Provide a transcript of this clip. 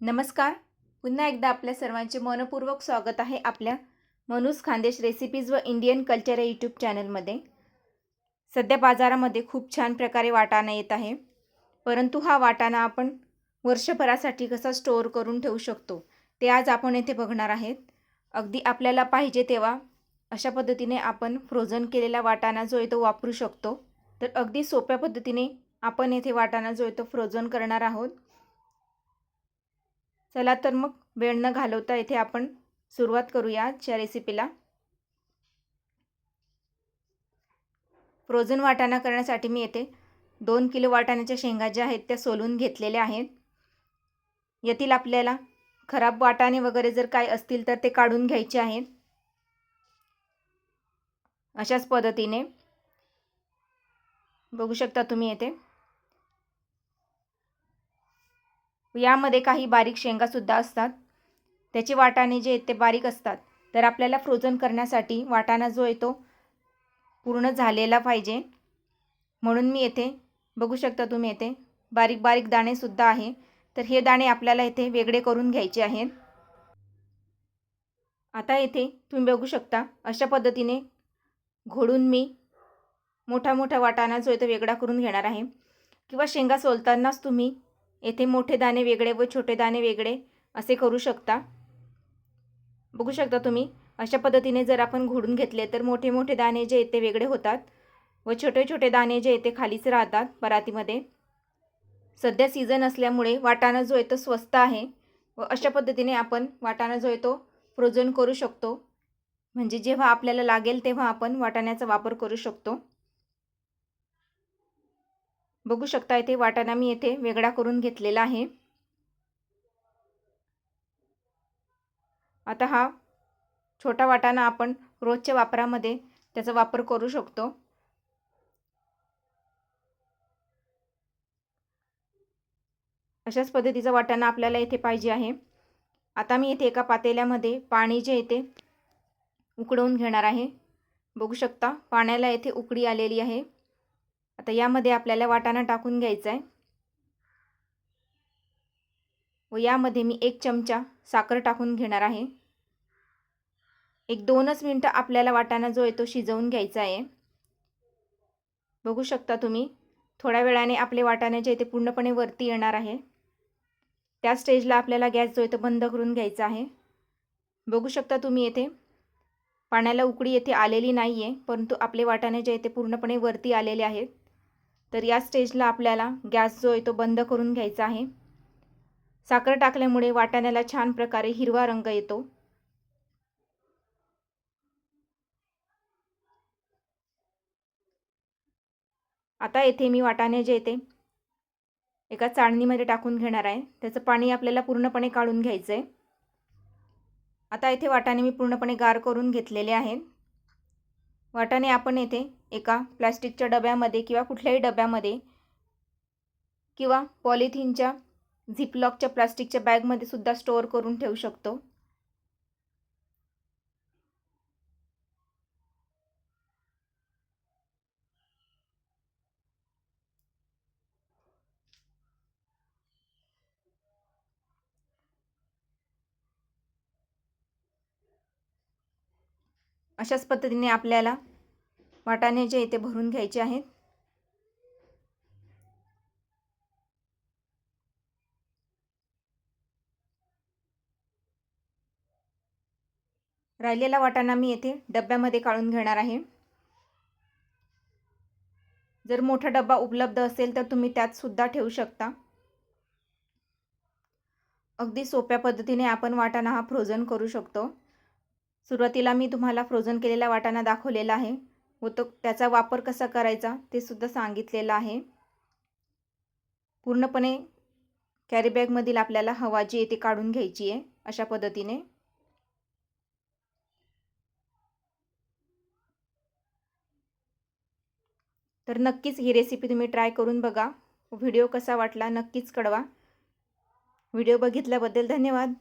नमस्कार. पुन्हा एकदा आपल्या सर्वांचे मनपूर्वक स्वागत आहे आपल्या मनूस खानदेश रेसिपीज व इंडियन कल्चर या यूट्यूब चॅनलमध्ये सध्या बाजारामध्ये खूप छान प्रकारे वाटाणा येत आहे. परंतु हा वाटाणा आपण वर्षभरासाठी कसा स्टोअर करून ठेवू शकतो ते आज आपण येथे बघणार आहेत. अगदी आपल्याला पाहिजे तेव्हा अशा पद्धतीने आपण फ्रोझन केलेला वाटाणा जो आहे तो वापरू शकतो. तर अगदी सोप्या पद्धतीने आपण येथे वाटाणा जो आहे तो फ्रोझन करणार आहोत. चला तर मग वेळ न घालवता इथे आपण सुरुवात करूया आजच्या रेसिपीला फ्रोझन वाटाणा करण्यासाठी मी येथे दोन किलो वाटाण्याच्या शेंगा ज्या आहेत त्या सोलून घेतलेल्या आहेत. येथील आपल्याला खराब वाटाणे वगैरे जर काय असतील तर ते काढून घ्यायचे आहेत. अशाच पद्धतीने बघू शकता तुम्ही येथे. यामध्ये काही बारीक शेंगासुद्धा असतात. त्याचे वाटाणे जे आहेत ते बारीक असतात. तर आपल्याला फ्रोझन करण्यासाठी वाटाणा जो आहे तो पूर्ण झालेला पाहिजे. म्हणून मी येथे बघू शकता तुम्ही येथे बारीक बारीक दाणेसुद्धा आहे. तर हे दाणे आपल्याला येथे वेगळे करून घ्यायचे आहेत. आता येथे तुम्ही बघू शकता अशा पद्धतीने घोडून मी मोठा मोठा वाटाणा जो आहे तो वेगळा करून घेणार आहे. किंवा शेंगा सोलतानाच तुम्ही येथे मोठे दाणे वेगळे व छोटे दाणे वेगळे असे करू शकता. बघू शकता तुम्ही अशा पद्धतीने जर आपण घोडून घेतले तर मोठे मोठे दाणे जे येते वेगळे होतात व छोटे छोटे दाणे जे येते खालीच राहतात परातीमध्ये. सध्या सीझन असल्यामुळे वाटाणा जो आहे तो स्वस्त आहे व अशा पद्धतीने आपण वाटाणा जो आहे तो फ्रोझन करू शकतो. म्हणजे जेव्हा आपल्याला लागेल तेव्हा आपण वाटाण्याचा वापर करू शकतो. बघू शकता इथे वाटाणा मी येथे वेगळा करून घेतलेला आहे. आता हा छोटा वाटाणा आपण रोजच्या वापरामध्ये त्याचा वापर करू शकतो. अशाच पद्धतीचा वाटाणा आपल्याला इथे पाहिजे आहे. आता मी इथे एका पातेल्यामध्ये पाणी जे येते उकडवून घेणार आहे. बघू शकता पाण्याला येथे उकडी आलेली आहे. आता यामध्ये आपल्याला वाटाणा टाकून घ्यायचा आहे. व यामध्ये मी एक चमचा साखर टाकून घेणार आहे. एक दोनच मिनटं आपल्याला वाटाणा जो आहे तो शिजवून घ्यायचा आहे. बघू शकता तुम्ही थोड्या वेळाने आपले वाटाण्याचे इथे पूर्णपणे वरती येणार आहे. त्या स्टेजला आपल्याला गॅस जो आहे तो बंद करून घ्यायचा आहे. बघू शकता तुम्ही येथे पाण्याला उकडी येथे आलेली नाही आहे परंतु आपले वाटाणे जे आहे ते पूर्णपणे वरती आलेले आहेत. तर या स्टेजला आपल्याला गॅस जो आहे तो बंद करून घ्यायचा आहे. साखर टाकल्यामुळे वाटाण्याला छान प्रकारे हिरवा रंग येतो. आता येथे मी वाटाणे जे येते एका चाळणीमध्ये टाकून घेणार आहे. त्याचं पाणी आपल्याला पूर्णपणे काढून घ्यायचं आहे आता येथे वाटाणे मी पूर्णपणे गार करून घेतलेले आहेत. वाटाणे आपण येथे एका प्लॅस्टिकच्या डब्यामध्ये किंवा कुठल्याही डब्यामध्ये किंवा पॉलिथिनच्या झिपलॉकच्या प्लास्टिकच्या बॅगमध्ये सुद्धा स्टोअर करून ठेवू शकतो. अशाच पद्धतीने आपल्याला वाटाणे जे इथे भरून घ्यायचे आहेत. राहिलेला वाटाणा मी येथे डब्यामध्ये काढून घेणार आहे. जर मोठा डब्बा उपलब्ध असेल तर तुम्ही त्यात सुद्धा ठेवू शकता. अगदी सोप्या पद्धतीने आपण वाटाणा हा फ्रोझन करू शकतो. सुरुवातीला मी तुम्हाला फ्रोझन केलेला वाटाणा दाखवलेला आहे. व तो त्याचा वापर कसा करायचा ते सुद्धा सांगितलेलं आहे. पूर्णपणे कॅरीबॅगमधील आपल्याला हवा जी आहे ती काढून घ्यायची आहे अशा पद्धतीने. तर नक्कीच ही रेसिपी तुम्ही ट्राय करून बघा. व्हिडिओ कसा वाटला नक्कीच कळवा. व्हिडिओ बघितल्याबद्दल धन्यवाद.